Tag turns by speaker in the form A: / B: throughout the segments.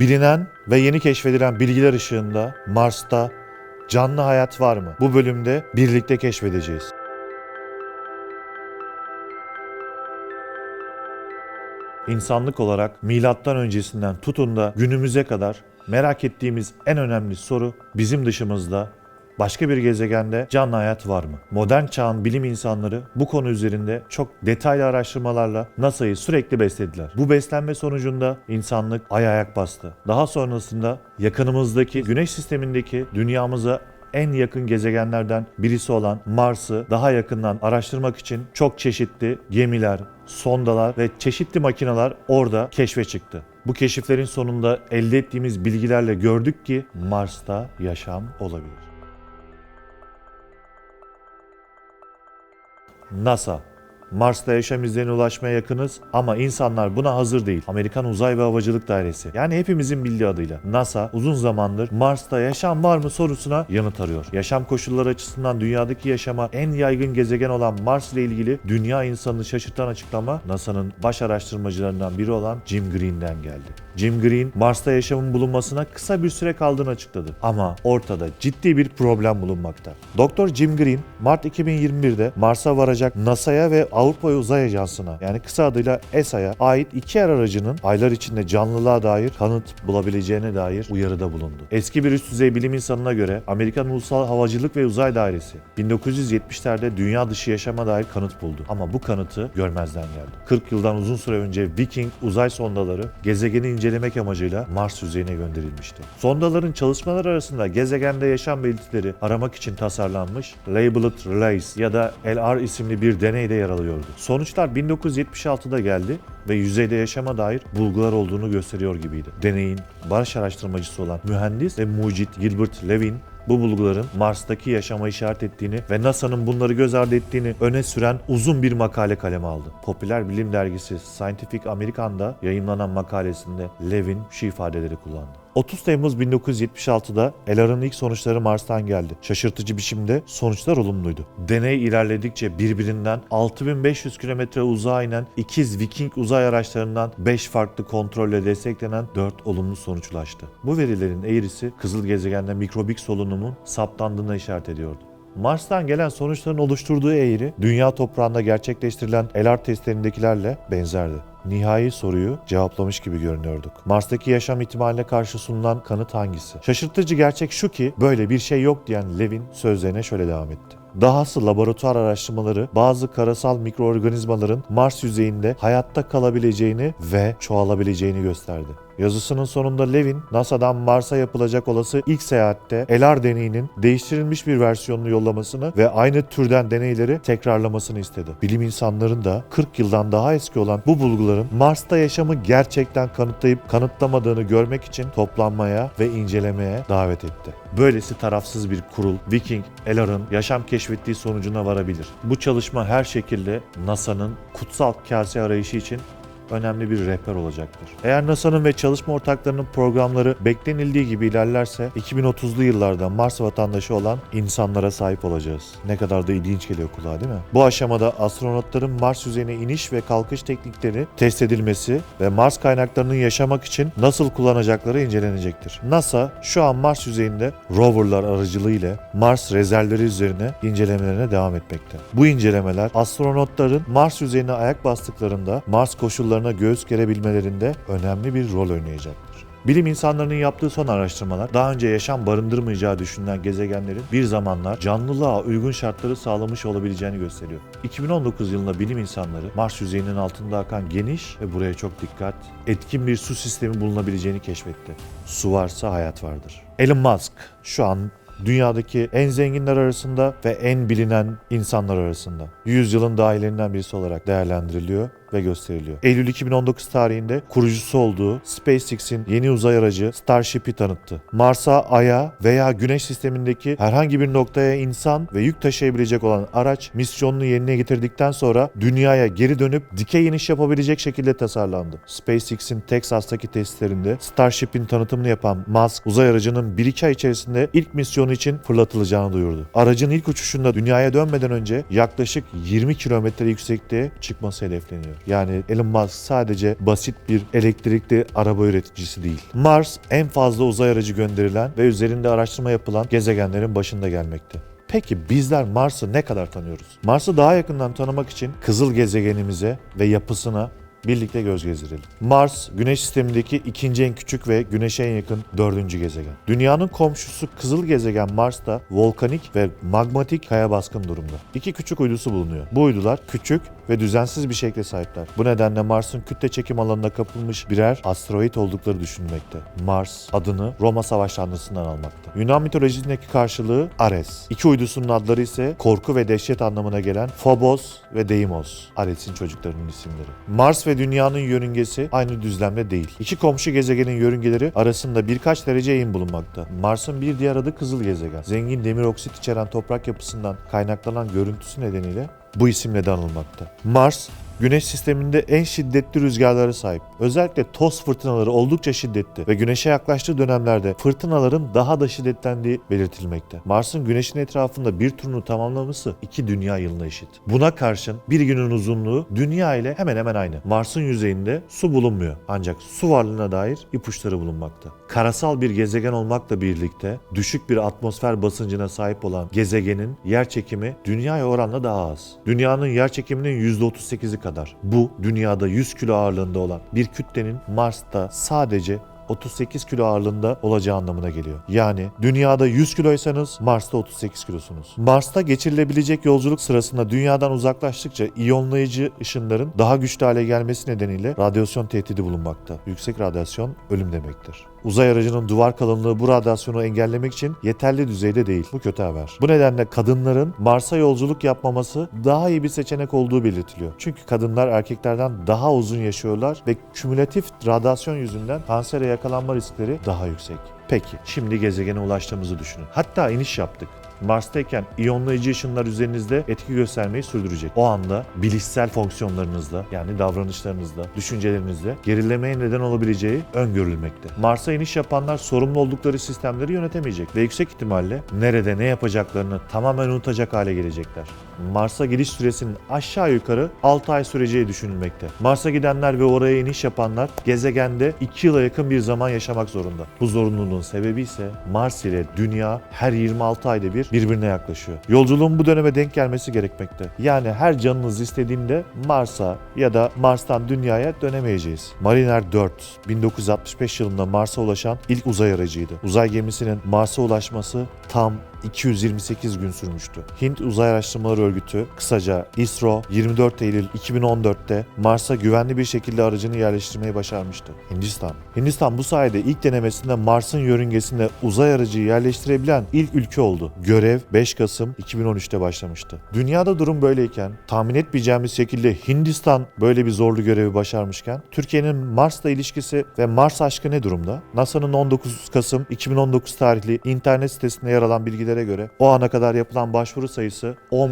A: Bilinen ve yeni keşfedilen bilgiler ışığında Mars'ta canlı hayat var mı? Bu bölümde birlikte keşfedeceğiz. İnsanlık olarak milattan öncesinden tutun da günümüze kadar merak ettiğimiz en önemli soru bizim dışımızda başka bir gezegende canlı hayat var mı? Modern çağın bilim insanları bu konu üzerinde çok detaylı araştırmalarla NASA'yı sürekli beslediler. Bu beslenme sonucunda insanlık ay ayak bastı. Daha sonrasında yakınımızdaki güneş sistemindeki dünyamıza en yakın gezegenlerden birisi olan Mars'ı daha yakından araştırmak için çok çeşitli gemiler, sondalar ve çeşitli makineler orada keşfe çıktı. Bu keşiflerin sonunda elde ettiğimiz bilgilerle gördük ki Mars'ta yaşam olabilir. NASA Mars'ta yaşam izlerine ulaşmaya yakınız ama insanlar buna hazır değil. Amerikan Uzay ve Havacılık Dairesi yani hepimizin bildiği adıyla NASA uzun zamandır Mars'ta yaşam var mı sorusuna yanıt arıyor. Yaşam koşulları açısından dünyadaki yaşama en yaygın gezegen olan Mars ile ilgili dünya insanını şaşırtan açıklama NASA'nın baş araştırmacılarından biri olan Jim Green'den geldi. Jim Green Mars'ta yaşamın bulunmasına kısa bir süre kaldığını açıkladı. Ama ortada ciddi bir problem bulunmakta. Doktor Jim Green Mart 2021'de Mars'a varacak NASA'ya ve Avrupa Uzay Ajansı'na yani kısa adıyla ESA'ya ait iki er aracının aylar içinde canlılığa dair kanıt bulabileceğine dair uyarıda bulundu. Eski bir üst düzey bilim insanına göre Amerikan Ulusal Havacılık ve Uzay Dairesi 1970'lerde dünya dışı yaşama dair kanıt buldu. Ama bu kanıtı görmezden geldi. 40 yıldan uzun süre önce Viking uzay sondaları gezegeni incelemek amacıyla Mars yüzeyine gönderilmişti. Sondaların çalışmalar arasında gezegende yaşam belirtileri aramak için tasarlanmış Labeled Relays ya da LR isimli bir deney de yer alıyordu. Sonuçlar 1976'da geldi ve yüzeyde yaşama dair bulgular olduğunu gösteriyor gibiydi. Deneyin baş araştırmacısı olan mühendis ve mucit Gilbert Levin bu bulguların Mars'taki yaşama işaret ettiğini ve NASA'nın bunları göz ardı ettiğini öne süren uzun bir makale kaleme aldı. Popüler bilim dergisi Scientific American'da yayınlanan makalesinde Levin şu ifadeleri kullandı. 30 Temmuz 1976'da LR'ın ilk sonuçları Mars'tan geldi. Şaşırtıcı biçimde sonuçlar olumluydu. Deney ilerledikçe birbirinden 6500 kilometre uzağa inen ikiz Viking uzay araçlarından 5 farklı kontrolle desteklenen 4 olumlu sonuç ulaştı. Bu verilerin eğrisi kızıl gezegende mikrobik solunumun saptandığına işaret ediyordu. Mars'tan gelen sonuçların oluşturduğu eğri, dünya toprağında gerçekleştirilen LR testlerindekilerle benzerdi. Nihai soruyu cevaplamış gibi görünüyorduk. Mars'taki yaşam ihtimaline karşı sunulan kanıt hangisi? Şaşırtıcı gerçek şu ki böyle bir şey yok diyen Levin sözlerine şöyle devam etti. Dahası laboratuvar araştırmaları bazı karasal mikroorganizmaların Mars yüzeyinde hayatta kalabileceğini ve çoğalabileceğini gösterdi. Yazısının sonunda Levin, NASA'dan Mars'a yapılacak olası ilk seyahatte LR deneyinin değiştirilmiş bir versiyonunu yollamasını ve aynı türden deneyleri tekrarlamasını istedi. Bilim insanların da 40 yıldan daha eski olan bu bulguların Mars'ta yaşamı gerçekten kanıtlayıp kanıtlamadığını görmek için toplanmaya ve incelemeye davet etti. Böylesi tarafsız bir kurul Viking LR'ın yaşam keşfettiği sonucuna varabilir. Bu çalışma her şekilde NASA'nın kutsal kase arayışı için önemli bir rehber olacaktır. Eğer NASA'nın ve çalışma ortaklarının programları beklenildiği gibi ilerlerse 2030'lu yıllarda Mars vatandaşı olan insanlara sahip olacağız. Ne kadar da ilginç geliyor kulağa değil mi? Bu aşamada astronotların Mars yüzeyine iniş ve kalkış teknikleri test edilmesi ve Mars kaynaklarını yaşamak için nasıl kullanacakları incelenecektir. NASA şu an Mars yüzeyinde roverlar aracılığıyla Mars rezervleri üzerine incelemelerine devam etmekte. Bu incelemeler astronotların Mars yüzeyine ayak bastıklarında Mars koşullarına göğüs gerebilmelerinde önemli bir rol oynayacaktır. Bilim insanlarının yaptığı son araştırmalar daha önce yaşam barındırmayacağı düşünülen gezegenlerin bir zamanlar canlılığa uygun şartları sağlamış olabileceğini gösteriyor. 2019 yılında bilim insanları Mars yüzeyinin altında akan geniş ve buraya çok dikkat etkin bir su sistemi bulunabileceğini keşfetti. Su varsa hayat vardır. Elon Musk şu an dünyadaki en zenginler arasında ve en bilinen insanlar arasında. Yüzyılın dahilerinden birisi olarak değerlendiriliyor ve gösteriliyor. Eylül 2019 tarihinde kurucusu olduğu SpaceX'in yeni uzay aracı Starship'i tanıttı. Mars'a, Ay'a veya Güneş sistemindeki herhangi bir noktaya insan ve yük taşıyabilecek olan araç misyonunu yerine getirdikten sonra dünyaya geri dönüp dikey iniş yapabilecek şekilde tasarlandı. SpaceX'in Texas'taki testlerinde Starship'in tanıtımını yapan Musk, uzay aracının 1-2 ay içerisinde ilk misyonu için fırlatılacağını duyurdu. Aracın ilk uçuşunda dünyaya dönmeden önce yaklaşık 20 kilometre yüksekliğe çıkması hedefleniyor. Yani Elon Musk sadece basit bir elektrikli araba üreticisi değil. Mars en fazla uzay aracı gönderilen ve üzerinde araştırma yapılan gezegenlerin başında gelmekte. Peki bizler Mars'ı ne kadar tanıyoruz? Mars'ı daha yakından tanımak için kızıl gezegenimize ve yapısına birlikte göz gezdirelim. Mars, Güneş sistemindeki ikinci en küçük ve Güneş'e en yakın dördüncü gezegen. Dünyanın komşusu kızıl gezegen Mars'ta volkanik ve magmatik kaya baskın durumda. İki küçük uydusu bulunuyor. Bu uydular küçük ve düzensiz bir şekle sahipler. Bu nedenle Mars'ın kütle çekim alanına kapılmış birer asteroid oldukları düşünülmekte. Mars adını Roma savaş tanrısından almakta. Yunan mitolojisindeki karşılığı Ares. İki uydusunun adları ise korku ve dehşet anlamına gelen Phobos ve Deimos. Ares'in çocuklarının isimleri. Mars ve Dünya'nın yörüngesi aynı düzlemde değil. İki komşu gezegenin yörüngeleri arasında birkaç derece eğim bulunmakta. Mars'ın bir diğer adı kızıl gezegen. Zengin demir oksit içeren toprak yapısından kaynaklanan görüntüsü nedeniyle bu isimle de anılmakta. Mars, Güneş sisteminde en şiddetli rüzgarlara sahip. Özellikle toz fırtınaları oldukça şiddetli ve güneşe yaklaştığı dönemlerde fırtınaların daha da şiddetlendiği belirtilmekte. Mars'ın güneşin etrafında bir turunu tamamlaması iki dünya yılına eşit. Buna karşın bir günün uzunluğu dünya ile hemen hemen aynı. Mars'ın yüzeyinde su bulunmuyor ancak su varlığına dair ipuçları bulunmakta. Karasal bir gezegen olmakla birlikte düşük bir atmosfer basıncına sahip olan gezegenin yer çekimi dünyaya oranla daha az. Dünyanın yer çekiminin %38'i kadar. Bu dünyada 100 kilo ağırlığında olan bir kütlenin Mars'ta sadece 38 kilo ağırlığında olacağı anlamına geliyor. Yani dünyada 100 kiloysanız Mars'ta 38 kilosunuz. Mars'ta geçirilebilecek yolculuk sırasında dünyadan uzaklaştıkça iyonlayıcı ışınların daha güçlü hale gelmesi nedeniyle radyasyon tehdidi bulunmakta. Yüksek radyasyon ölüm demektir. Uzay aracının duvar kalınlığı bu radyasyonu engellemek için yeterli düzeyde değil. Bu kötü haber. Bu nedenle kadınların Mars'a yolculuk yapmaması daha iyi bir seçenek olduğu belirtiliyor. Çünkü kadınlar erkeklerden daha uzun yaşıyorlar ve kümülatif radyasyon yüzünden kansere yakalanma riskleri daha yüksek. Peki, şimdi gezegene ulaştığımızı düşünün. Hatta iniş yaptık. Mars'tayken iyonlayıcı ışınlar üzerinizde etki göstermeyi sürdürecek. O anda bilişsel fonksiyonlarınızda yani davranışlarınızda, düşüncelerinizde gerilemeye neden olabileceği öngörülmekte. Mars'a iniş yapanlar sorumlu oldukları sistemleri yönetemeyecek ve yüksek ihtimalle nerede ne yapacaklarını tamamen unutacak hale gelecekler. Mars'a gidiş süresinin aşağı yukarı 6 ay süreceği düşünülmekte. Mars'a gidenler ve oraya iniş yapanlar gezegende 2 yıla yakın bir zaman yaşamak zorunda. Bu zorunluluğun sebebi ise Mars ile Dünya her 26 ayda bir birbirine yaklaşıyor. Yolculuğun bu döneme denk gelmesi gerekmekte. Yani her canınız istediğinde Mars'a ya da Mars'tan Dünya'ya dönemeyeceğiz. Mariner 4 1965 yılında Mars'a ulaşan ilk uzay aracıydı. Uzay gemisinin Mars'a ulaşması tam 228 gün sürmüştü. Hint Uzay Araştırmaları Örgütü, kısaca ISRO, 24 Eylül 2014'te Mars'a güvenli bir şekilde aracını yerleştirmeyi başarmıştı. Hindistan. Hindistan bu sayede ilk denemesinde Mars'ın yörüngesinde uzay aracı yerleştirebilen ilk ülke oldu. Görev 5 Kasım 2013'te başlamıştı. Dünyada durum böyleyken, tahmin etmeyeceğimiz şekilde Hindistan böyle bir zorlu görevi başarmışken, Türkiye'nin Mars'la ilişkisi ve Mars aşkı ne durumda? NASA'nın 19 Kasım 2019 tarihli internet sitesinde yer alan bilgilere göre o ana kadar yapılan başvuru sayısı 10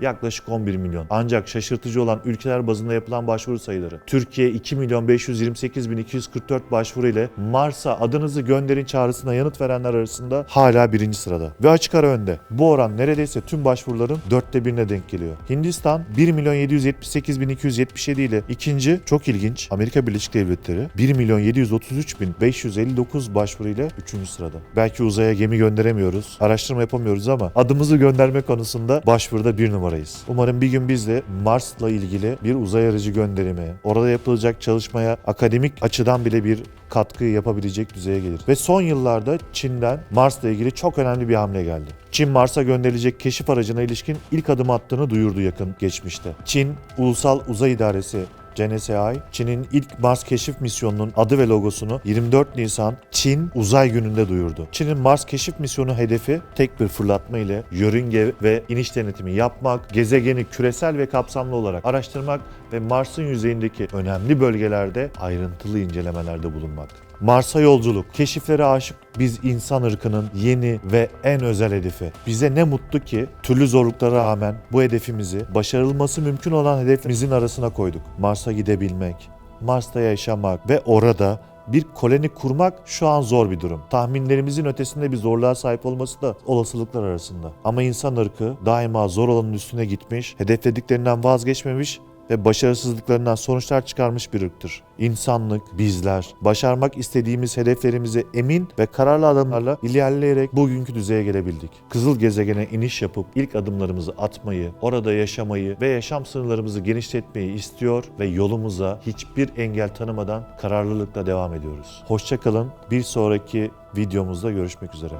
A: milyon 932 bin 295 yaklaşık 11 milyon. Ancak şaşırtıcı olan ülkeler bazında yapılan başvuru sayıları. Türkiye 2 milyon 528 bin 244 başvuru ile Mars'a adınızı gönderin çağrısına yanıt verenler arasında hala birinci sırada. Ve açık ara önde. Bu oran neredeyse tüm başvuruların dörtte birine denk geliyor. Hindistan 1 milyon 778 bin 277 ile ikinci çok ilginç Amerika Birleşik Devletleri 1 milyon 733 bin 559 başvuru ile üçüncü sırada. Belki uzaya gemi gönderemiyoruz, araştırma yapamıyoruz ama adımızı gönderme konusunda başvuruda bir numara numarayız. Umarım bir gün biz de Mars'la ilgili bir uzay aracı gönderimi, orada yapılacak çalışmaya akademik açıdan bile bir katkı yapabilecek düzeye gelir. Ve son yıllarda Çin'den Mars'la ilgili çok önemli bir hamle geldi. Çin Mars'a gönderilecek keşif aracına ilişkin ilk adım attığını duyurdu yakın geçmişte. Çin Ulusal Uzay İdaresi GNSI, Çin'in ilk Mars keşif misyonunun adı ve logosunu 24 Nisan Çin Uzay Günü'nde duyurdu. Çin'in Mars keşif misyonu hedefi tek bir fırlatma ile yörünge ve iniş denetimi yapmak, gezegeni küresel ve kapsamlı olarak araştırmak ve Mars'ın yüzeyindeki önemli bölgelerde ayrıntılı incelemelerde bulunmak. Mars'a yolculuk, keşiflere aşık biz insan ırkının yeni ve en özel hedefi. Bize ne mutlu ki türlü zorluklara rağmen bu hedefimizi başarılması mümkün olan hedefimizin arasına koyduk. Mars'a gidebilmek, Mars'ta yaşamak ve orada bir koloni kurmak şu an zor bir durum. Tahminlerimizin ötesinde bir zorluğa sahip olması da olasılıklar arasında. Ama insan ırkı daima zor olanın üstüne gitmiş, hedeflediklerinden vazgeçmemiş ve başarısızlıklarından sonuçlar çıkarmış bir ırktır. İnsanlık, bizler, başarmak istediğimiz hedeflerimize emin ve kararlı adımlarla ilerleyerek bugünkü düzeye gelebildik. Kızıl gezegene iniş yapıp ilk adımlarımızı atmayı, orada yaşamayı ve yaşam sınırlarımızı genişletmeyi istiyor ve yolumuza hiçbir engel tanımadan kararlılıkla devam ediyoruz. Hoşçakalın. Bir sonraki videomuzda görüşmek üzere.